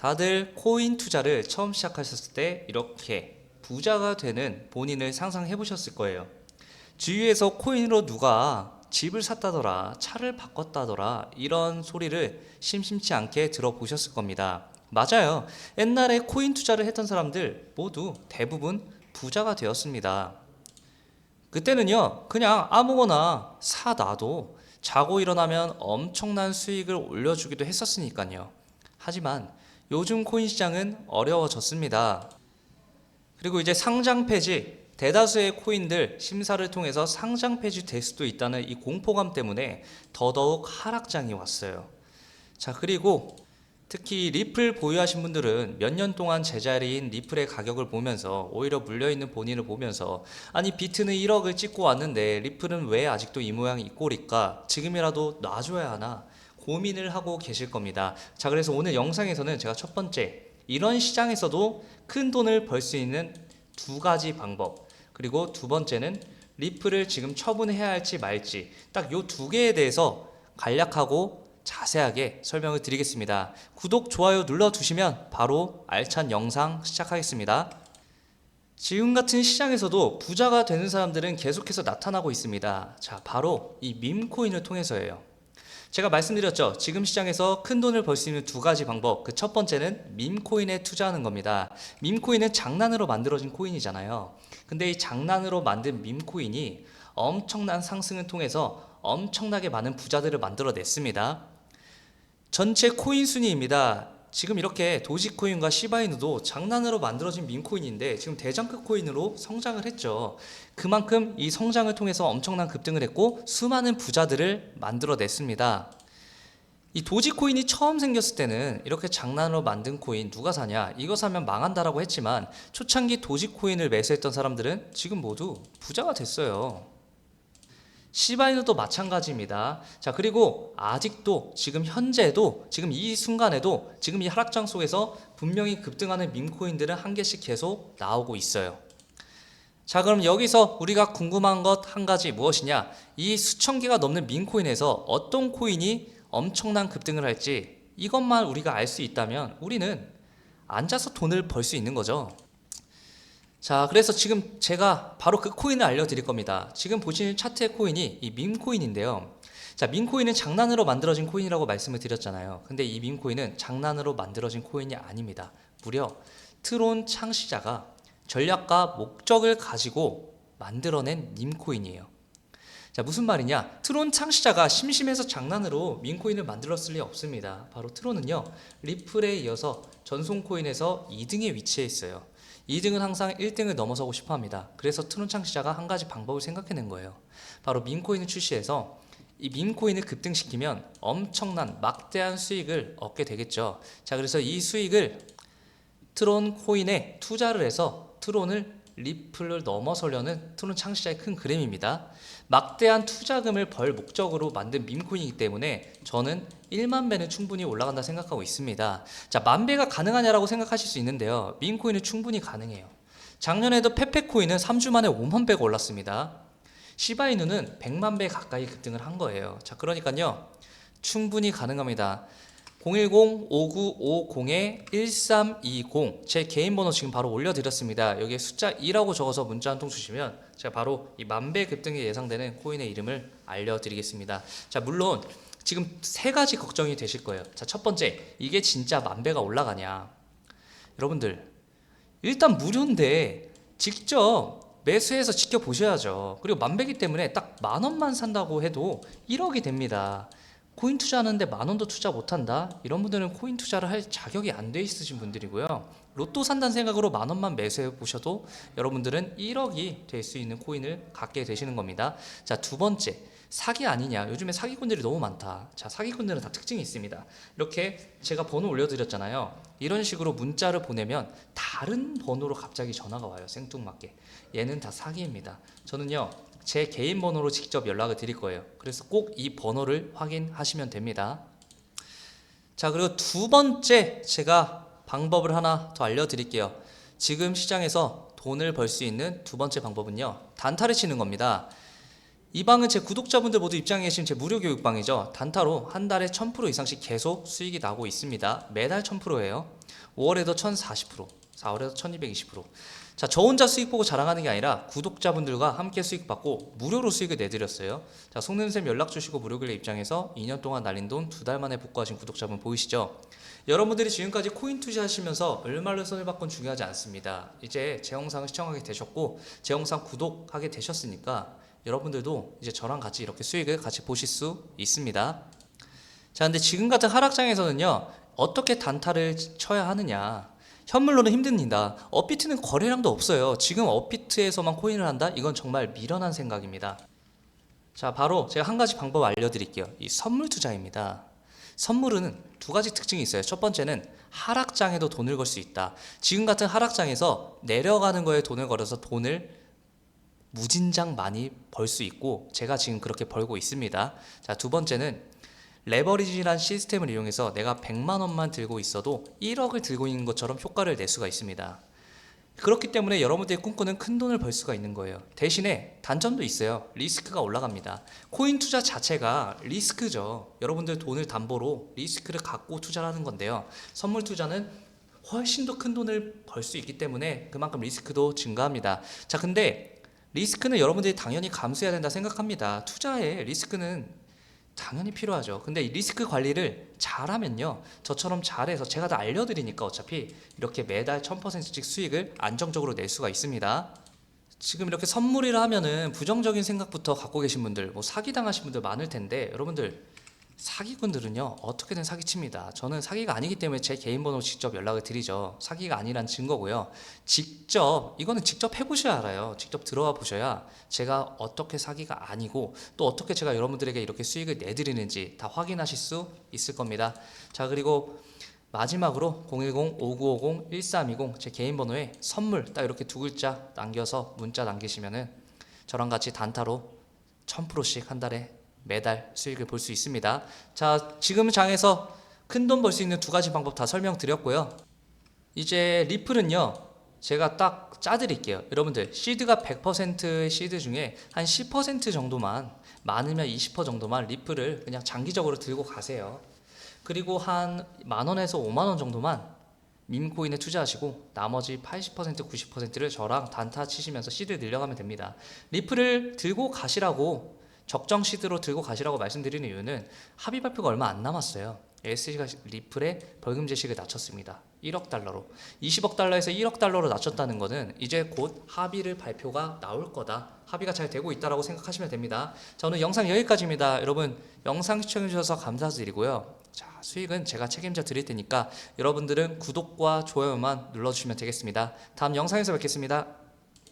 다들 코인 투자를 처음 시작하셨을 때 이렇게 부자가 되는 본인을 상상해 보셨을 거예요. 주위에서 코인으로 누가 집을 샀다더라, 차를 바꿨다더라, 이런 소리를 심심치 않게 들어보셨을 겁니다. 맞아요. 옛날에 코인 투자를 했던 사람들 모두 대부분 부자가 되었습니다. 그때는요, 그냥 아무거나 사 놔도 자고 일어나면 엄청난 수익을 올려주기도 했었으니까요. 하지만 요즘 코인 시장은 어려워졌습니다. 그리고 이제 상장 폐지, 대다수의 코인들 심사를 통해서 상장 폐지 될 수도 있다는 이 공포감 때문에 더더욱 하락장이 왔어요. 자, 그리고 특히 리플 보유하신 분들은 몇 년 동안 제자리인 리플의 가격을 보면서 오히려 물려있는 본인을 보면서 아니 비트는 1억을 찍고 왔는데 리플은 왜 아직도 이 모양이 이 꼴일까 지금이라도 놔줘야 하나 고민을 하고 계실 겁니다 자 그래서 오늘 영상에서는 제가 첫 번째 이런 시장에서도 큰 돈을 벌 수 있는 두 가지 방법 그리고 두 번째는 리플을 지금 처분해야 할지 말지 딱 요 두 개에 대해서 간략하고 자세하게 설명을 드리겠습니다. 구독, 좋아요 눌러두시면 바로 알찬 영상 시작하겠습니다. 지금 같은 시장에서도 부자가 되는 사람들은 계속해서 나타나고 있습니다. 자, 바로 이 밈코인을 통해서예요. 제가 말씀드렸죠. 지금 시장에서 큰 돈을 벌 수 있는 두 가지 방법. 그 첫 번째는 밈코인에 투자하는 겁니다. 밈코인은 장난으로 만들어진 코인이잖아요. 근데 이 장난으로 만든 밈코인이 엄청난 상승을 통해서 엄청나게 많은 부자들을 만들어냈습니다. 전체 코인 순위입니다. 지금 이렇게 도지코인과 시바이누도 장난으로 만들어진 밈코인인데 지금 대장급 코인으로 성장을 했죠. 그만큼 이 성장을 통해서 엄청난 급등을 했고 수많은 부자들을 만들어냈습니다. 이 도지코인이 처음 생겼을 때는 이렇게 장난으로 만든 코인 누가 사냐 이거 사면 망한다라고 했지만 초창기 도지코인을 매수했던 사람들은 지금 모두 부자가 됐어요. 시바이누도 마찬가지입니다. 자, 그리고 아직도 지금 현재도 지금 이 순간에도 지금 이 하락장 속에서 분명히 급등하는 밈코인들은 한 개씩 계속 나오고 있어요. 자, 그럼 여기서 우리가 궁금한 것 한 가지 무엇이냐? 이 수천 개가 넘는 밈코인에서 어떤 코인이 엄청난 급등을 할지 이것만 우리가 알 수 있다면 우리는 앉아서 돈을 벌 수 있는 거죠. 자, 그래서 지금 제가 바로 그 코인을 알려드릴 겁니다. 지금 보시는 차트의 코인이 이 밈코인인데요. 자, 밈코인은 장난으로 만들어진 코인이라고 말씀을 드렸잖아요. 근데 이 밈코인은 장난으로 만들어진 코인이 아닙니다. 무려 트론 창시자가 전략과 목적을 가지고 만들어낸 밈코인이에요. 자, 무슨 말이냐? 트론 창시자가 심심해서 장난으로 밈코인을 만들었을 리 없습니다. 바로 트론은요, 리플에 이어서 전송 코인에서 2등에 위치해 있어요. 2등은 항상 1등을 넘어서고 싶어 합니다. 그래서 트론 창시자가 한 가지 방법을 생각해낸 거예요. 바로 밈코인을 출시해서 이 밈코인을 급등시키면 엄청난 막대한 수익을 얻게 되겠죠. 자, 그래서 이 수익을 트론 코인에 투자를 해서 트론을 리플을 넘어서려는 트론 창시자의 큰 그림입니다. 막대한 투자금을 벌 목적으로 만든 밈코인이기 때문에 저는 1만 배는 충분히 올라간다 생각하고 있습니다. 자, 만 배가 가능하냐라고 생각하실 수 있는데요. 밈코인은 충분히 가능해요. 작년에도 페페코인은 3주 만에 5만 배가 올랐습니다. 시바이누는 100만 배 가까이 급등을 한 거예요. 자, 그러니까요. 충분히 가능합니다. 010-5950-1320 제 개인 번호 지금 바로 올려드렸습니다. 여기에 숫자 2라고 적어서 문자 한 통 주시면 제가 바로 이 만배 급등이 예상되는 코인의 이름을 알려드리겠습니다. 자 물론 지금 세 가지 걱정이 되실 거예요. 자 첫 번째 이게 진짜 만배가 올라가냐? 여러분들 일단 무료인데 직접 매수해서 지켜보셔야죠. 그리고 만배기 때문에 딱 만 원만 산다고 해도 1억이 됩니다. 코인 투자하는데 만 원도 투자 못한다? 이런 분들은 코인 투자를 할 자격이 안 돼 있으신 분들이고요. 로또 산다는 생각으로 만 원만 매수해 보셔도 여러분들은 1억이 될 수 있는 코인을 갖게 되시는 겁니다. 자, 두 번째. 사기 아니냐. 요즘에 사기꾼들이 너무 많다. 자, 사기꾼들은 다 특징이 있습니다. 이렇게 제가 번호 올려드렸잖아요. 이런 식으로 문자를 보내면 다른 번호로 갑자기 전화가 와요. 생뚱맞게. 얘는 다 사기입니다. 저는요. 제 개인 번호로 직접 연락을 드릴 거예요. 그래서 꼭 이 번호를 확인하시면 됩니다. 자, 그리고 두 번째 제가 방법을 하나 더 알려드릴게요. 지금 시장에서 돈을 벌 수 있는 두 번째 방법은요. 단타를 치는 겁니다. 이 방은 제 구독자분들 모두 입장해 계신 제 무료 교육방이죠. 단타로 한 달에 1000% 이상씩 계속 수익이 나고 있습니다. 매달 1000%예요. 5월에도 1040%, 4월에도 1220%. 자, 저 혼자 수익 보고 자랑하는 게 아니라 구독자분들과 함께 수익 받고 무료로 수익을 내드렸어요. 자, 속는쌤 연락 주시고 무료글레 입장에서 2년 동안 날린 돈 두 달 만에 복구하신 구독자분 보이시죠? 여러분들이 지금까지 코인 투자하시면서 얼마를 손을 받건 중요하지 않습니다. 이제 제 영상을 시청하게 되셨고 제 영상 구독하게 되셨으니까 여러분들도 이제 저랑 같이 이렇게 수익을 같이 보실 수 있습니다. 자, 근데 지금 같은 하락장에서는요, 어떻게 단타를 쳐야 하느냐. 현물로는 힘듭니다. 업비트는 거래량도 없어요. 지금 업비트에서만 코인을 한다? 이건 정말 미련한 생각입니다. 자, 바로 제가 한 가지 방법 알려드릴게요. 이 선물 투자입니다. 선물은 두 가지 특징이 있어요. 첫 번째는 하락장에도 돈을 걸 수 있다. 지금 같은 하락장에서 내려가는 거에 돈을 걸어서 돈을 무진장 많이 벌 수 있고 제가 지금 그렇게 벌고 있습니다. 자, 두 번째는 레버리지란 시스템을 이용해서 내가 100만 원만 들고 있어도 1억을 들고 있는 것처럼 효과를 낼 수가 있습니다. 그렇기 때문에 여러분들이 꿈꾸는 큰 돈을 벌 수가 있는 거예요. 대신에 단점도 있어요. 리스크가 올라갑니다. 코인 투자 자체가 리스크죠. 여러분들 돈을 담보로 리스크를 갖고 투자를 하는 건데요. 선물 투자는 훨씬 더 큰 돈을 벌 수 있기 때문에 그만큼 리스크도 증가합니다. 자, 근데 리스크는 여러분들이 당연히 감수해야 된다 생각합니다. 투자에 리스크는 당연히 필요하죠. 근데 이 리스크 관리를 잘하면요. 저처럼 잘해서 제가 다 알려드리니까 어차피 이렇게 매달 1000%씩 수익을 안정적으로 낼 수가 있습니다. 지금 이렇게 선물이라 하면은 부정적인 생각부터 갖고 계신 분들, 뭐 사기당하신 분들 많을 텐데 여러분들 사기꾼들은요 어떻게든 사기칩니다. 저는 사기가 아니기 때문에 제 개인 번호 직접 연락을 드리죠. 사기가 아니란 증거고요. 직접 이거는 직접 해보셔야 알아요. 직접 들어와 보셔야 제가 어떻게 사기가 아니고 또 어떻게 제가 여러분들에게 이렇게 수익을 내드리는지 다 확인하실 수 있을 겁니다. 자 그리고 마지막으로 010-5950-1320 제 개인 번호에 선물 딱 이렇게 두 글자 남겨서 문자 남기시면은 저랑 같이 단타로 1000%씩 한 달에 매달 수익을 볼 수 있습니다. 자, 지금 장에서 큰 돈 벌 수 있는 두 가지 방법 다 설명드렸고요. 이제 리플은요. 제가 딱 짜드릴게요. 여러분들 시드가 100%의 시드 중에 한 10% 정도만 많으면 20% 정도만 리플을 그냥 장기적으로 들고 가세요. 그리고 한 만 원에서 5만 원 정도만 밈코인에 투자하시고 나머지 80% 90%를 저랑 단타 치시면서 시드 늘려가면 됩니다. 리플을 들고 가시라고 적정 시드로 들고 가시라고 말씀드리는 이유는 합의 발표가 얼마 안 남았어요. SC가 리플의 벌금 제식을 낮췄습니다. 1억 달러로. 20억 달러에서 1억 달러로 낮췄다는 것은 이제 곧 합의를 발표가 나올 거다. 합의가 잘 되고 있다라고 생각하시면 됩니다. 저는 영상 여기까지입니다. 여러분 영상 시청해 주셔서 감사드리고요. 자, 수익은 제가 책임져 드릴 테니까 여러분들은 구독과 좋아요만 눌러 주시면 되겠습니다. 다음 영상에서 뵙겠습니다.